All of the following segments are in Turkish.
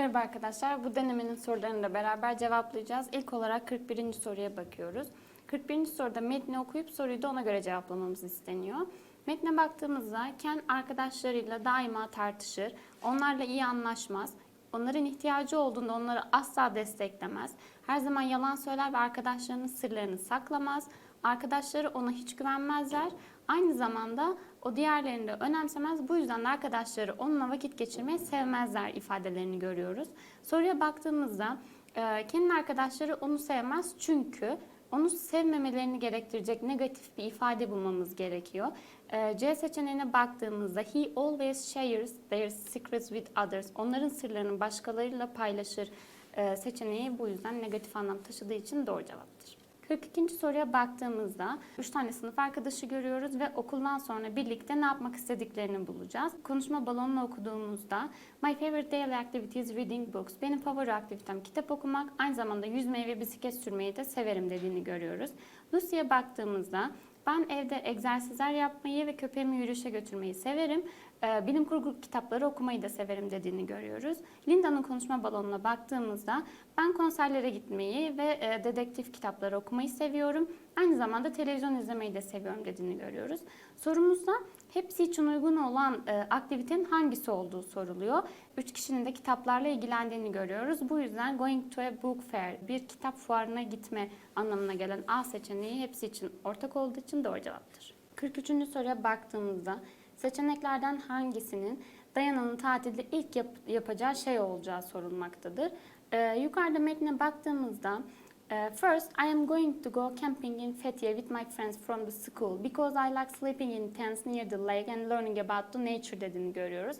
Merhaba arkadaşlar. Bu denemenin sorularını da beraber cevaplayacağız. İlk olarak 41. soruya bakıyoruz. 41. soruda metni okuyup soruyu da ona göre cevaplamamız isteniyor. Metne baktığımızda Ken arkadaşlarıyla daima tartışır, onlarla iyi anlaşmaz, onların ihtiyacı olduğunda onları asla desteklemez, her zaman yalan söyler ve arkadaşlarının sırlarını saklamaz, arkadaşları ona hiç güvenmezler, aynı zamanda o diğerlerini de önemsemez. Bu yüzden de arkadaşları onunla vakit geçirmeyi sevmezler ifadelerini görüyoruz. Soruya baktığımızda e, Ken'in arkadaşları onu sevmez çünkü onu sevmemelerini gerektirecek negatif bir ifade bulmamız gerekiyor. E, C seçeneğine baktığımızda he always shares their secrets with others. Onların sırlarını başkalarıyla paylaşır e, seçeneği bu yüzden negatif anlam taşıdığı için doğru cevaptır. 42. soruya baktığımızda 3 tane sınıf arkadaşı görüyoruz ve okuldan sonra birlikte ne yapmak istediklerini bulacağız. Konuşma balonunu okuduğumuzda My favorite daily activity is reading books. Benim favori aktivitem kitap okumak. Aynı zamanda yüzmeyi ve bisiklet sürmeyi de severim dediğini görüyoruz. Lucy'ye baktığımızda ben evde egzersizler yapmayı ve köpeğimi yürüyüşe götürmeyi severim. Ee, Bilim kurgu kitapları okumayı da severim dediğini görüyoruz. Linda'nın konuşma balonuna baktığımızda ben konserlere gitmeyi ve e, dedektif kitapları okumayı seviyorum. Aynı zamanda televizyon izlemeyi de seviyorum dediğini görüyoruz. Sorumuzda hepsi için uygun olan e, aktivitenin hangisi olduğu soruluyor. Üç kişinin de kitaplarla ilgilendiğini görüyoruz. Bu yüzden going to a book fair, bir kitap fuarına gitme anlamına gelen A seçeneği hepsi için ortak olduğu için doğru cevaptır. 43. soruya baktığımızda seçeneklerden hangisinin Dayana'nın tatilde ilk yap- yapacağı şey olacağı sorulmaktadır. Ee, yukarıda metne baktığımızda e, First, I am going to go camping in Fethiye with my friends from the school because I like sleeping in tents near the lake and learning about the nature dediğini görüyoruz.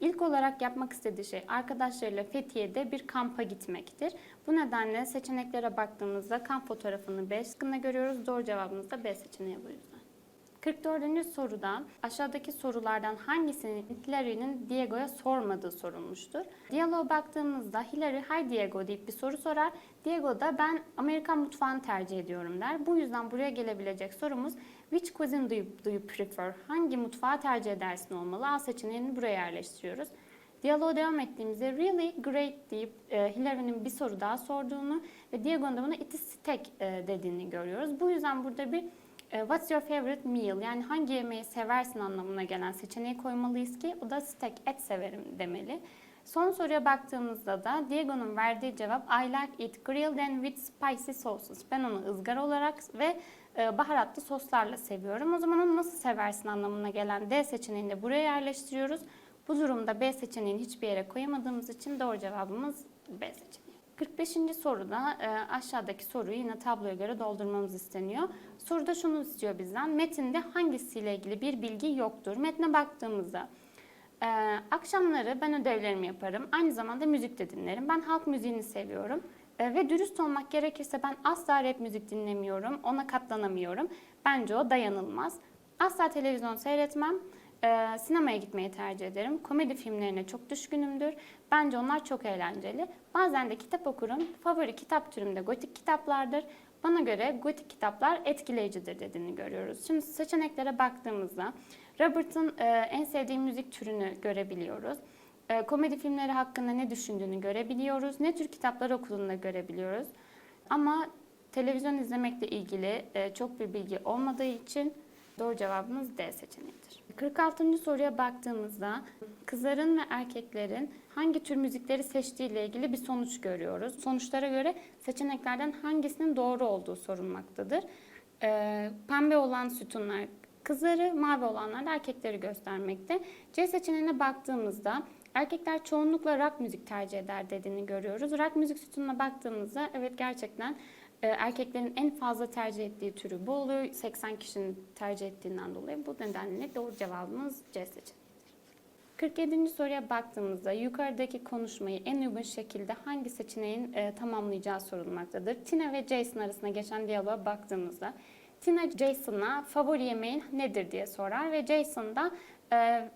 İlk olarak yapmak istediği şey arkadaşlarıyla Fethiye'de bir kampa gitmektir. Bu nedenle seçeneklere baktığımızda kamp fotoğrafını B şıkkında görüyoruz. Doğru cevabımız da B seçeneği bu yüzden. 44. soruda aşağıdaki sorulardan hangisinin Hilary'nin Diego'ya sormadığı sorulmuştur. Diyaloğa baktığımızda Hilary Hi Diego deyip bir soru sorar. Diego da ben Amerikan mutfağını tercih ediyorum der. Bu yüzden buraya gelebilecek sorumuz Which cuisine do you, do you prefer? Hangi mutfağı tercih edersin olmalı? A seçeneğini buraya yerleştiriyoruz. Diyaloğa devam ettiğimizde really great deyip e, Hilary'nin bir soru daha sorduğunu ve Diego'nun da buna it is steak e, dediğini görüyoruz. Bu yüzden burada bir What's your favorite meal? Yani hangi yemeği seversin anlamına gelen seçeneği koymalıyız ki o da steak, et severim demeli. Son soruya baktığımızda da Diego'nun verdiği cevap I like it grilled and with spicy sauces. Ben onu ızgara olarak ve e, baharatlı soslarla seviyorum. O zaman onu nasıl seversin anlamına gelen D seçeneğini de buraya yerleştiriyoruz. Bu durumda B seçeneğini hiçbir yere koyamadığımız için doğru cevabımız B seçeneği. 45. soruda e, aşağıdaki soruyu yine tabloya göre doldurmamız isteniyor. Soruda şunu istiyor bizden. Metinde hangisiyle ilgili bir bilgi yoktur? Metne baktığımızda e, akşamları ben ödevlerimi yaparım. Aynı zamanda müzik de dinlerim. Ben halk müziğini seviyorum. E, ve dürüst olmak gerekirse ben asla rap müzik dinlemiyorum. Ona katlanamıyorum. Bence o dayanılmaz. Asla televizyon seyretmem. Ee, sinemaya gitmeyi tercih ederim. Komedi filmlerine çok düşkünümdür. Bence onlar çok eğlenceli. Bazen de kitap okurum. Favori kitap türüm de gotik kitaplardır. Bana göre gotik kitaplar etkileyicidir dediğini görüyoruz. Şimdi seçeneklere baktığımızda Robert'ın e, en sevdiği müzik türünü görebiliyoruz. E, komedi filmleri hakkında ne düşündüğünü görebiliyoruz. Ne tür kitaplar okuduğunu da görebiliyoruz. Ama televizyon izlemekle ilgili e, çok bir bilgi olmadığı için doğru cevabımız D seçeneğidir. 46. soruya baktığımızda kızların ve erkeklerin hangi tür müzikleri seçtiği ile ilgili bir sonuç görüyoruz. Sonuçlara göre seçeneklerden hangisinin doğru olduğu sorulmaktadır. Ee, pembe olan sütunlar kızları, mavi olanlar da erkekleri göstermekte. C seçeneğine baktığımızda erkekler çoğunlukla rock müzik tercih eder dediğini görüyoruz. Rock müzik sütununa baktığımızda evet gerçekten erkeklerin en fazla tercih ettiği türü bu oluyor. 80 kişinin tercih ettiğinden dolayı bu nedenle doğru cevabımız C seçeneğidir. 47. soruya baktığımızda yukarıdaki konuşmayı en uygun şekilde hangi seçeneğin e, tamamlayacağı sorulmaktadır. Tina ve Jason arasında geçen diyaloğa baktığımızda Tina Jason'a favori yemeğin nedir diye sorar ve Jason da e,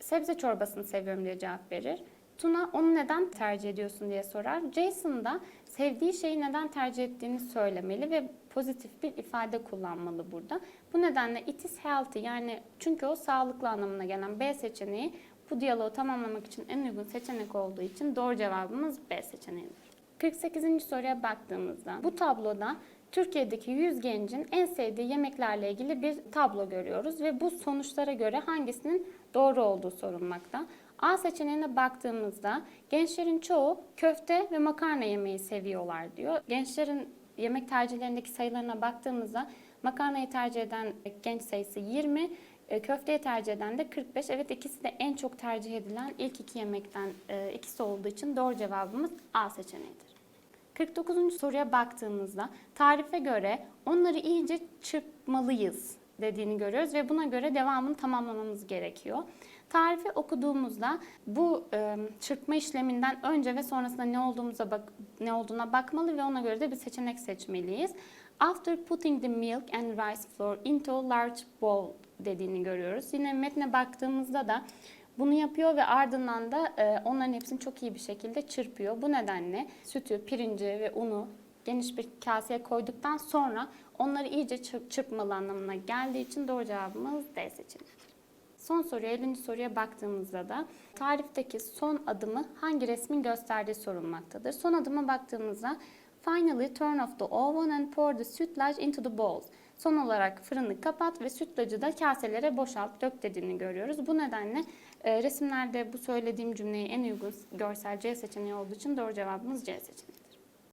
sebze çorbasını seviyorum diye cevap verir. Tuna onu neden tercih ediyorsun diye sorar. Jason da sevdiği şeyi neden tercih ettiğini söylemeli ve pozitif bir ifade kullanmalı burada. Bu nedenle it is healthy yani çünkü o sağlıklı anlamına gelen B seçeneği Bu diyaloğu tamamlamak için en uygun seçenek olduğu için doğru cevabımız B seçeneğidir. 48. soruya baktığımızda bu tabloda Türkiye'deki 100 gencin en sevdiği yemeklerle ilgili bir tablo görüyoruz ve bu sonuçlara göre hangisinin doğru olduğu sorulmakta. A seçeneğine baktığımızda gençlerin çoğu köfte ve makarna yemeyi seviyorlar diyor. Gençlerin yemek tercihlerindeki sayılarına baktığımızda makarnayı tercih eden genç sayısı 20, e, köfteyi tercih eden de 45. Evet ikisi de en çok tercih edilen ilk iki yemekten e, ikisi olduğu için doğru cevabımız A seçeneğidir. 49. soruya baktığımızda tarife göre onları iyice çırpmalıyız dediğini görüyoruz ve buna göre devamını tamamlamamız gerekiyor. Tarifi okuduğumuzda bu çırpma işleminden önce ve sonrasında ne olduğumuza bak ne olduğuna bakmalı ve ona göre de bir seçenek seçmeliyiz. After putting the milk and rice flour into large bowl dediğini görüyoruz. Yine metne baktığımızda da bunu yapıyor ve ardından da onların hepsini çok iyi bir şekilde çırpıyor. Bu nedenle sütü, pirinci ve unu geniş bir kaseye koyduktan sonra onları iyice çırp- çırpmalı anlamına geldiği için doğru cevabımız D seçeneği. Son soruya, 50. soruya baktığımızda da tarifteki son adımı hangi resmin gösterdiği sorulmaktadır. Son adıma baktığımızda Finally turn off the oven and pour the sütlaç into the bowls. Son olarak fırını kapat ve sütlacı da kaselere boşalt, dök dediğini görüyoruz. Bu nedenle e, resimlerde bu söylediğim cümleyi en uygun görsel C seçeneği olduğu için doğru cevabımız C seçeneği.